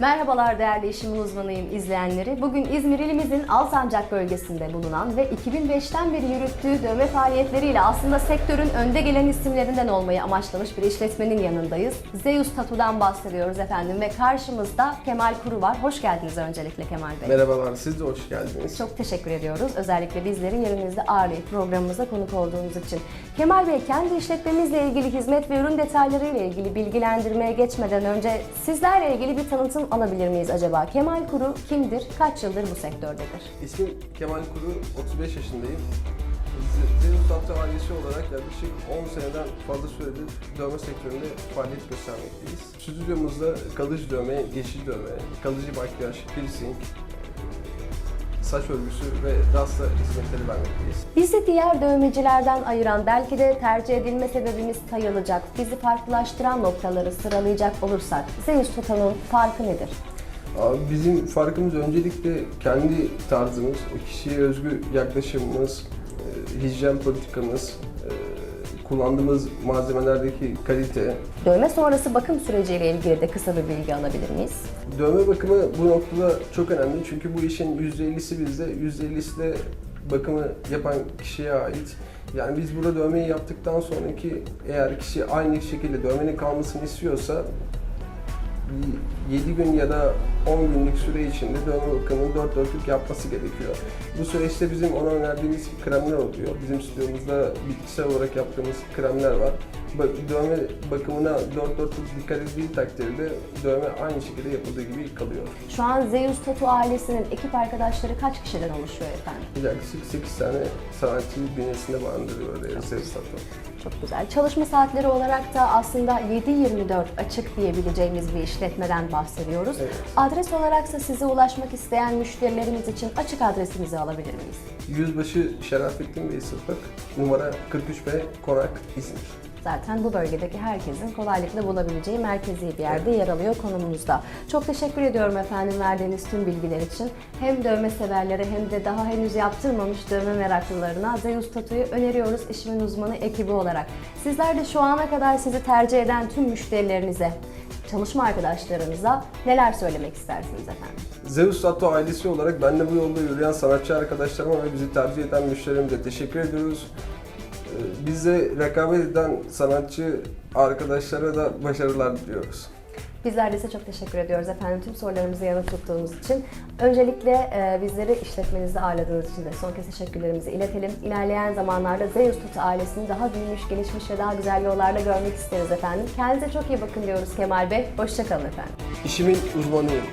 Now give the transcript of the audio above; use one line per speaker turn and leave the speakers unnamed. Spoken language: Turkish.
Merhabalar değerli işimin uzmanıyım izleyenleri. Bugün İzmir ilimizin Alsancak bölgesinde bulunan ve 2005'ten beri yürüttüğü dövme faaliyetleriyle aslında sektörün önde gelen isimlerinden olmayı amaçlamış bir işletmenin yanındayız. Zeus Tattoo'dan bahsediyoruz efendim ve karşımızda Kemal Kuru var. Hoş geldiniz öncelikle Kemal Bey.
Merhabalar, siz de hoş geldiniz.
Çok teşekkür ediyoruz. Özellikle bizlerin yanınızda ağırlayıp programımıza konuk olduğunuz için. Kemal Bey, kendi işletmemizle ilgili hizmet ve ürün detaylarıyla ilgili bilgilendirmeye geçmeden önce sizlerle ilgili bir tanıtım alabilir miyiz acaba? Kemal Kuru kimdir? Kaç yıldır bu sektördedir?
İsmim Kemal Kuru, 35 yaşındayım. Zeus Tattoo ailesi olarak yaklaşık 10 seneden fazla süredir dövme sektöründe faaliyet göstermekteyiz. Stüdyomuzda kalıcı dövme, yeşil dövme, kalıcı makyaj, piercing, saç örgüsü ve rasta hizmetleri vermekteyiz.
Bizi diğer dövmecilerden ayıran, belki de tercih edilme sebebimiz sayılacak, bizi farklılaştıran noktaları sıralayacak olursak, Zeus Tattoo'nun farkı nedir?
Abi bizim farkımız öncelikle kendi tarzımız, o kişiye özgü yaklaşımımız, e, hijyen politikamız, e, kullandığımız malzemelerdeki kalite,
Dövme sonrası bakım süreciyle ilgili de kısa bir bilgi alabilir miyiz?
Dövme bakımı bu noktada çok önemli çünkü bu işin %50'si bizde, %50'si de bakımı yapan kişiye ait. Yani biz burada dövmeyi yaptıktan sonraki eğer kişi aynı şekilde dövmenin kalmasını istiyorsa 7 gün ya da 10 günlük süre içinde dövme bakımını 4 dörtlük yapması gerekiyor. Bu süreçte bizim ona önerdiğimiz kremler oluyor. Bizim stüdyomuzda bitkisel olarak yaptığımız kremler var. Dövme bakımına 4 dörtlük dikkat edildiği takdirde dövme aynı şekilde yapıldığı gibi kalıyor.
Şu an Zeus Tattoo ailesinin ekip arkadaşları kaç kişiden oluşuyor efendim?
Yaklaşık 8 tane sanatçıyı bünyesinde barındırıyor Sevs Tattoo.
Çok güzel. Çalışma saatleri olarak da aslında 7-24 açık diyebileceğimiz bir işletmeden bahsediyoruz.
Evet.
Adres olaraksa size ulaşmak isteyen müşterilerimiz için açık adresimizi alabilir miyiz?
Yüzbaşı Şerafettin Bey Sıfak, numara 43B, Konak, İzmir.
Zaten bu bölgedeki herkesin kolaylıkla bulabileceği merkezi bir yerde yer alıyor konumumuzda. Çok teşekkür ediyorum efendim verdiğiniz tüm bilgiler için. Hem dövme severlere hem de daha henüz yaptırmamış dövme meraklılarına Zeus Tattoo'yu öneriyoruz işimin uzmanı ekibi olarak. Sizler de şu ana kadar sizi tercih eden tüm müşterilerinize, çalışma arkadaşlarınıza neler söylemek istersiniz efendim?
Zeus Tattoo ailesi olarak ben de bu yolda yürüyen sanatçı arkadaşlarıma ve bizi tercih eden müşterilerimize teşekkür ediyoruz. Ee, Bize rekabet eden sanatçı arkadaşlara da başarılar diliyoruz.
Bizler de size çok teşekkür ediyoruz efendim tüm sorularımızı yanıt tuttuğunuz için. Öncelikle e, bizleri işletmenizde ağırladığınız için de son kez teşekkürlerimizi iletelim. İlerleyen zamanlarda Zeus Tutu ailesini daha büyümüş, gelişmiş ve daha güzel yollarda görmek isteriz efendim. Kendinize çok iyi bakın diyoruz Kemal Bey. Hoşçakalın efendim.
İşimin uzmanıyım.